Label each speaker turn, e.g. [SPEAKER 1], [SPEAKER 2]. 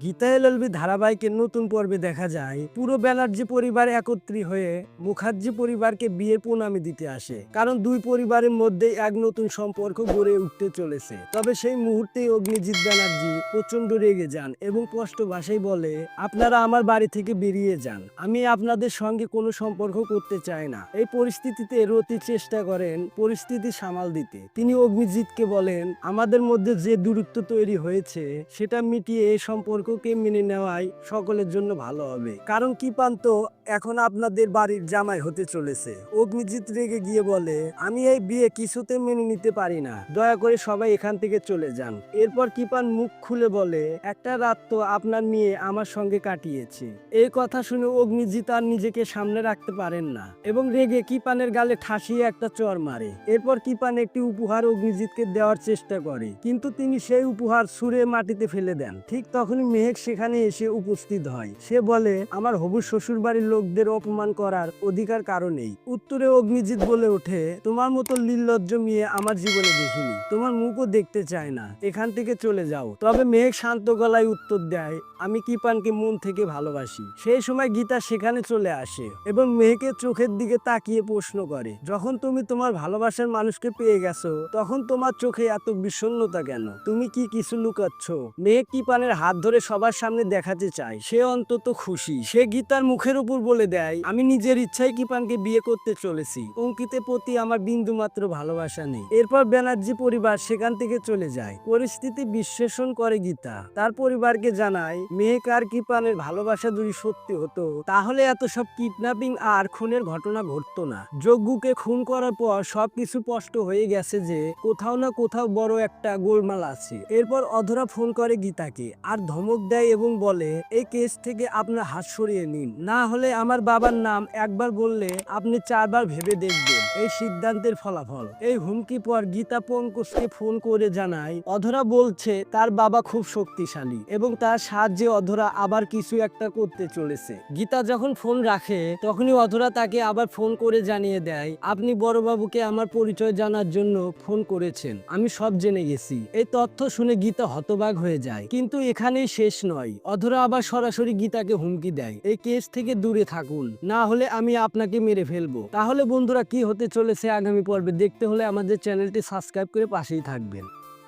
[SPEAKER 1] Gita LLB ধারাবাহিকের নতুন পর্বে দেখা যায়। পুরো ব্যানার্জি পরিবার একত্রী হয়ে মুখার্জি পরিবারকে বিয়ের প্রণামী দিতে আসে। কারণ দুই পরিবারের মধ্যে এক নতুন সম্পর্ক গড়ে উঠতে চলেছে। তবে সেই মুহূর্তেই অগ্নিজিৎ ব্যানার্জি প্রচণ্ড রেগে যান এবং স্পষ্ট ভাষায় বলে, আপনারা আমার বাড়ি থেকে বেরিয়ে যান। আমি আপনাদের সঙ্গে কোনো সম্পর্ক করতে চাই না। এই পরিস্থিতিতে রতি চেষ্টা করেন পরিস্থিতি সামাল দিতে। তিনি অগ্নিজিৎকে বলেন, আমাদের মধ্যে যে দূরত্ব তৈরি হয়েছে, সেটা মিটিয়ে এই সম্পর্ককে মেনে নেওয়াই সকলের জন্য ভালো হবে। কারণ কিপান তো এখন আপনাদের বাড়ির জামাই হতে চলেছে। অগ্নিজিৎ রেগে গিয়ে বলে, আমি এই বিয়ে কিছুতে মেনে নিতে পারি না। দয়া করে সবাই এখান থেকে চলে যান। এরপর কিপান মুখ খুলে বলে, একটা রাত তো আপনার মেয়ে আমার সঙ্গে কাটিয়েছে। এই কথা শুনে অগ্নিজিৎ আর নিজেকে সামনে রাখতে পারেন না এবং রেগে কিপানের গালে ঠাসিয়ে একটা চর মারে। এরপর কিপান একটি উপহার অগ্নিজিৎকে দেওয়ার চেষ্টা করে, কিন্তু তিনি সেই উপহার ছুঁড়ে মাটিতে ফেলে দেন। ঠিক তখনই মেহেক সেখানে এসে উপস্থিত হয়। সে বলে, আমার হবু শ্বশুর বাড়ির লোকদের অপমান করার অধিকার কারণেই উত্তরে অগ্নিজিৎ বলে ওঠে, তোমার মতো নির্লজ্জ মেয়ে আমার জীবনে দেখিনি। তোমার মুখও দেখতে চায় না। এখান থেকে চলে যাও। তবে মেহেক শান্ত গলায় উত্তর দেয়, আমি কিপানকে মন থেকে ভালোবাসি। সেই সময় গীতা সেখানে চলে আসে এবং মেহেকের চোখের দিকে তাকিয়ে প্রশ্ন করে, যখন তুমি তোমার ভালোবাসার মানুষকে পেয়ে গেছো, তখন তোমার চোখে এত বিষণ্ণতা কেন? তুমি কি কিছু লুকাচ্ছ? মেহেক কিপানের হাত ধরে সবার সামনে দেখাতে চায়। সে অন্তত খুশি। সে গীতার মুখের উপর বলে দেয়, আমি নিজের ইচ্ছায় কিপানকে বিয়ে করতে চলেছি। অঙ্কিতের প্রতি আমার বিন্দু মাত্র ভালোবাসা নেই। এরপর ব্যানার্জি পরিবার সেখান থেকে চলে যায়। পরিস্থিতি বিশ্লেষণ করে গীতা। তার পরিবারকে জানায়, মেহেক আর কিপানের ভালোবাসা যদি সত্যি হতো, তাহলে এত সব কিডন্যাপিং আর খুনের ঘটনা ঘটতো না। যজ্ঞকে খুন করার পর সবকিছু স্পষ্ট হয়ে গেছে যে, কোথাও না কোথাও বড় একটা গোলমাল আছে। এরপর অধরা ফোন করে গীতাকে, আর ধমক দেয় এবং বলে, এই কেস থেকে আপনার হাত সরিয়ে নিন। না হলে আমার বাবার নাম একবার বললে আপনি চারবার ভেবে দেখবেন। এই সিদ্ধান্তের ফলাফল। এই হুমকি পর গীতা পঙ্কজকে ফোন করে জানায়, অধরা বলছে তার বাবা খুব শক্তিশালী এবং তার সাহায্যে অধরা আবার কিছু একটা করতে চলেছে। গীতা যখন ফোন রাখে, তখনই অধরা তাকে আবার ফোন করে জানিয়ে দেয়, আপনি বড়বাবুকে আমার পরিচয় জানার জন্য ফোন করেছেন। আমি সব জেনে গেছি। এই তথ্য শুনে গীতা হতবাক হয়ে যায়। কিন্তু এখানেই শেষ নয়। অধরা আবার সরাসরি গীতাকে হুমকি দেয়। এই কেস থেকে দূরে থাকুন। না হলে আমি আপনাকে মেরে ফেলব। তাহলে বন্ধুরা কি হতে চলেছে আগামী পর্বে দেখতে হলে আমাদের চ্যানেলটি সাবস্ক্রাইব করে পাশেই থাকবেন।